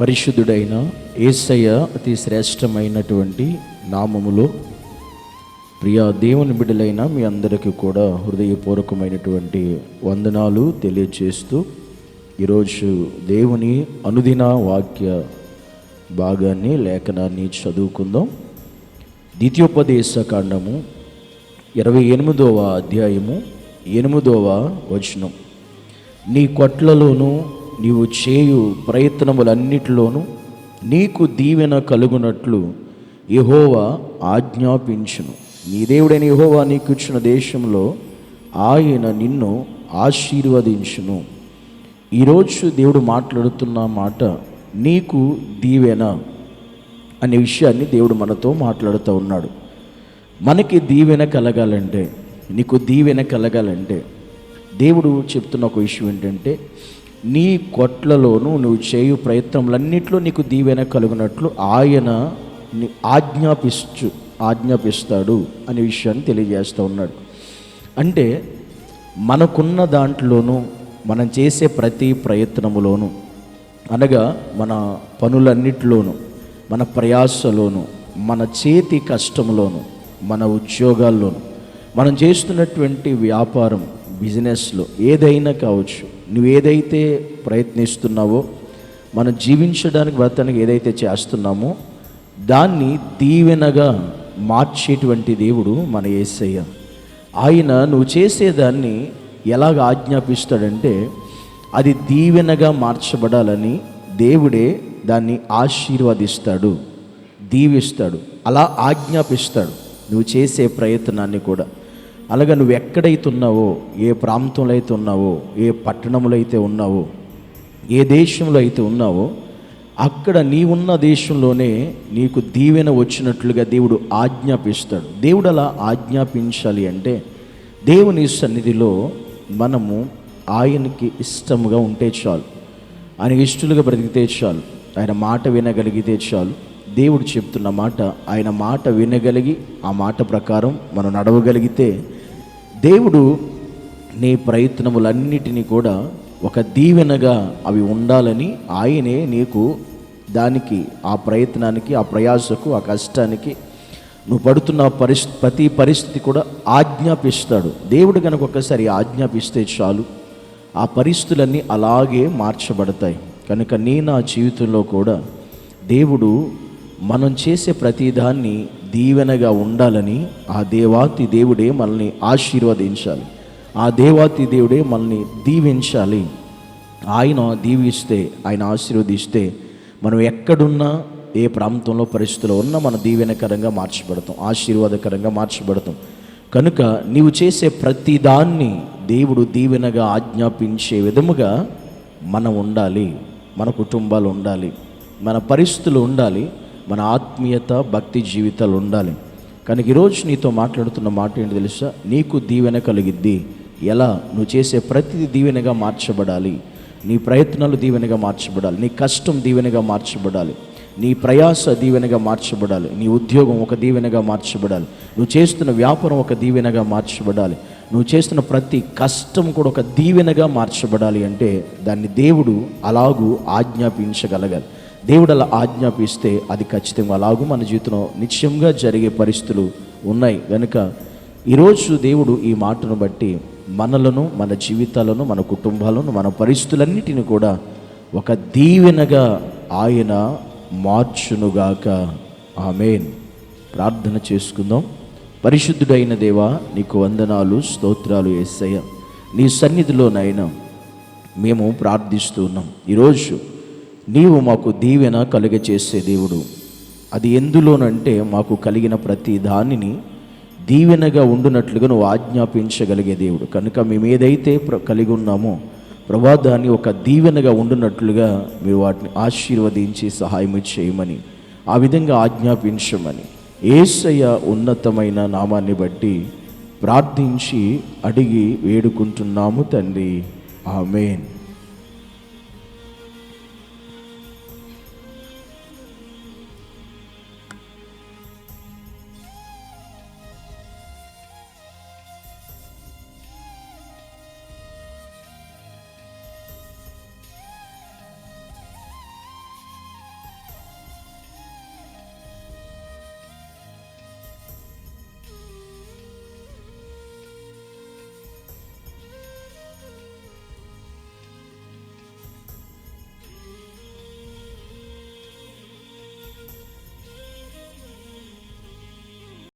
పరిశుద్ధుడైన ఏసయ్య అతి శ్రేష్టమైనటువంటి నామములో ప్రియ దేవుని బిడ్డలైన మీ అందరికీ కూడా హృదయపూర్వకమైనటువంటి వందనాలు తెలియచేస్తూ ఈరోజు దేవుని అనుదిన వాక్య భాగాన్ని లేఖనాన్ని చదువుకుందాం. ద్వితీయోపదేశ కాండము ఇరవై ఎనిమిదవ అధ్యాయము ఎనిమిదవ వచనం. నీ కొట్లలోనూ నీవు చేయు ప్రయత్నములన్నిటిలోనూ నీకు దీవెన కలుగునట్లు యహోవా ఆజ్ఞాపించును. నీ దేవుడైన యహోవా నీకు ఇచ్చిన దేశంలో ఆయన నిన్ను ఆశీర్వదించును. ఈరోజు దేవుడు మాట్లాడుతున్న మాట నీకు దీవెన అనే విషయాన్ని దేవుడు మనతో మాట్లాడుతూ ఉన్నాడు. మనకి దీవెన కలగాలంటే నీకు దీవెన కలగాలంటే దేవుడు చెప్తున్న ఒక విషయం ఏంటంటే నీ కొట్లలోనూ నువ్వు చేయు ప్రయత్నములన్నింటిలో నీకు దీవెన కలుగునట్లు ఆయన ని ఆజ్ఞాపిస్తు ఆజ్ఞాపిస్తాడు అనే విషయాన్ని తెలియజేస్తూ ఉన్నాడు. అంటే మనకున్న దాంట్లోనూ మనం చేసే ప్రతి ప్రయత్నములోనూ అనగా మన పనులన్నిటిలోనూ మన ప్రయాసలోను మన చేతి కష్టంలోను మన ఉద్యోగాల్లోను మనం చేస్తున్నటువంటి వ్యాపారం బిజినెస్లో ఏదైనా కావచ్చు నువ్వు ఏదైతే ప్రయత్నిస్తున్నావో మనం జీవించడానికి బ్రతానికి ఏదైతే చేస్తున్నామో దాన్ని దీవెనగా మార్చేటువంటి దేవుడు మన యేసయ్య ఆయన నువ్వు చేసేదాన్ని ఎలాగ ఆజ్ఞాపిస్తాడంటే అది దీవెనగా మార్చబడాలని దేవుడే దాన్ని ఆశీర్వదిస్తాడు దీవిస్తాడు అలా ఆజ్ఞాపిస్తాడు. నువ్వు చేసే ప్రయత్నాన్ని కూడా. అలాగ నువ్వు ఎక్కడైతే ఉన్నావో ఏ ప్రాంతంలో అయితే ఉన్నావో ఏ పట్టణంలో అయితే ఉన్నావో ఏ దేశంలో అయితే ఉన్నావో అక్కడ నీవున్న దేశంలోనే నీకు దీవెన వచ్చినట్లుగా దేవుడు ఆజ్ఞాపిస్తాడు. దేవుడు అలా ఆజ్ఞాపించాలి అంటే దేవుని సన్నిధిలో మనము ఆయనకి ఇష్టముగా ఉంటే చాలు. ఆయన ఇష్టలుగా బ్రతికితే చాలు. ఆయన మాట వినగలిగితే చాలు. దేవుడు చెప్తున్న మాట ఆయన మాట వినగలిగి ఆ మాట ప్రకారం మనం నడవగలిగితే దేవుడు నీ ప్రయత్నములన్నిటినీ కూడా ఒక దీవెనగా అవి ఉండాలని ఆయనే నీకు దానికి ఆ ప్రయత్నానికి ఆ ప్రయాసకు ఆ కష్టానికి నువ్వు పడుతున్న పరిస్ ప్రతి పరిస్థితి కూడా ఆజ్ఞాపిస్తాడు. దేవుడు కనుక ఒక్కసారి ఆజ్ఞాపిస్తే చాలు. ఆ పరిస్థితులన్నీ అలాగే మార్చబడతాయి. కనుక నీ నా జీవితంలో కూడా దేవుడు మనం చేసే ప్రతిదాన్ని దీవెనగా ఉండాలని ఆ దేవాతి దేవుడే మనల్ని ఆశీర్వదించాలి. ఆ దేవాతి దేవుడే మనల్ని దీవించాలి. ఆయన దీవిస్తే ఆయన ఆశీర్వదిస్తే మనం ఎక్కడున్నా ఏ ప్రాంతంలో పరిస్థితిలో ఉన్నా మన దీవెనకరంగా మార్చబడతాం ఆశీర్వాదకరంగా మార్చబడతాం. కనుక నీవు చేసే ప్రతిదాన్ని దేవుడు దీవెనగా ఆజ్ఞాపించే విధముగా మనం ఉండాలి. మన కుటుంబాలు ఉండాలి. మన పరిస్థితులు ఉండాలి. మన ఆత్మీయత భక్తి జీవితాలు ఉండాలి. కనుక ఈరోజు నీతో మాట్లాడుతున్న మాట ఏంటి తెలుసా? నీకు దీవెన కలిగిద్ది. ఎలా? నువ్వు చేసే ప్రతిదీ దీవెనగా మార్చబడాలి. నీ ప్రయత్నాలు దీవెనగా మార్చబడాలి. నీ కష్టం దీవెనగా మార్చబడాలి. నీ ప్రయాస దీవెనగా మార్చబడాలి. నీ ఉద్యోగం ఒక దీవెనగా మార్చబడాలి. నువ్వు చేస్తున్న వ్యాపారం ఒక దీవెనగా మార్చబడాలి. నువ్వు చేస్తున్న ప్రతి కష్టం కూడా ఒక దీవెనగా మార్చబడాలి అంటే దాన్ని దేవుడు అలాగూ ఆజ్ఞాపించగలగాలి. దేవుడు అలా ఆజ్ఞాపిస్తే అది ఖచ్చితంగా అలాగూ. మన జీవితంలో నిత్యంగా జరిగే పరిస్థితులు ఉన్నాయి. కనుక ఈరోజు దేవుడు ఈ మాటను బట్టి మనలను మన జీవితాలను మన కుటుంబాలను మన పరిస్థితులన్నిటిని కూడా ఒక దీవెనగా ఆయన మార్చునుగాక. ఆమెన్. ప్రార్థన చేసుకుందాం. పరిశుద్ధుడైన దేవా నీకు వందనాలు స్తోత్రాలు ఏసయ్య. నీ సన్నిధిలోనైనా మేము ప్రార్థిస్తున్నాం ఈరోజు నీవు మాకు దీవెన కలుగచేసే దేవుడు. అది ఎందులోనంటే మాకు కలిగిన ప్రతి దానిని దీవెనగా ఉండునట్లుగా నువ్వు ఆజ్ఞాపించగలిగే దేవుడు. కనుక మేము ఏదైతే ప్ర- కలిగి ఉన్నామో ప్రభా దాన్ని ఒక దీవెనగా ఉండునట్లుగా మీరు వాటిని ఆశీర్వదించి సహాయం చేయమని ఆ విధంగా ఆజ్ఞాపించమని ఏసయ్య ఉన్నతమైన నామాన్ని బట్టి ప్రార్థించి అడిగి వేడుకుంటున్నాము తండ్రి. ఆమెన్.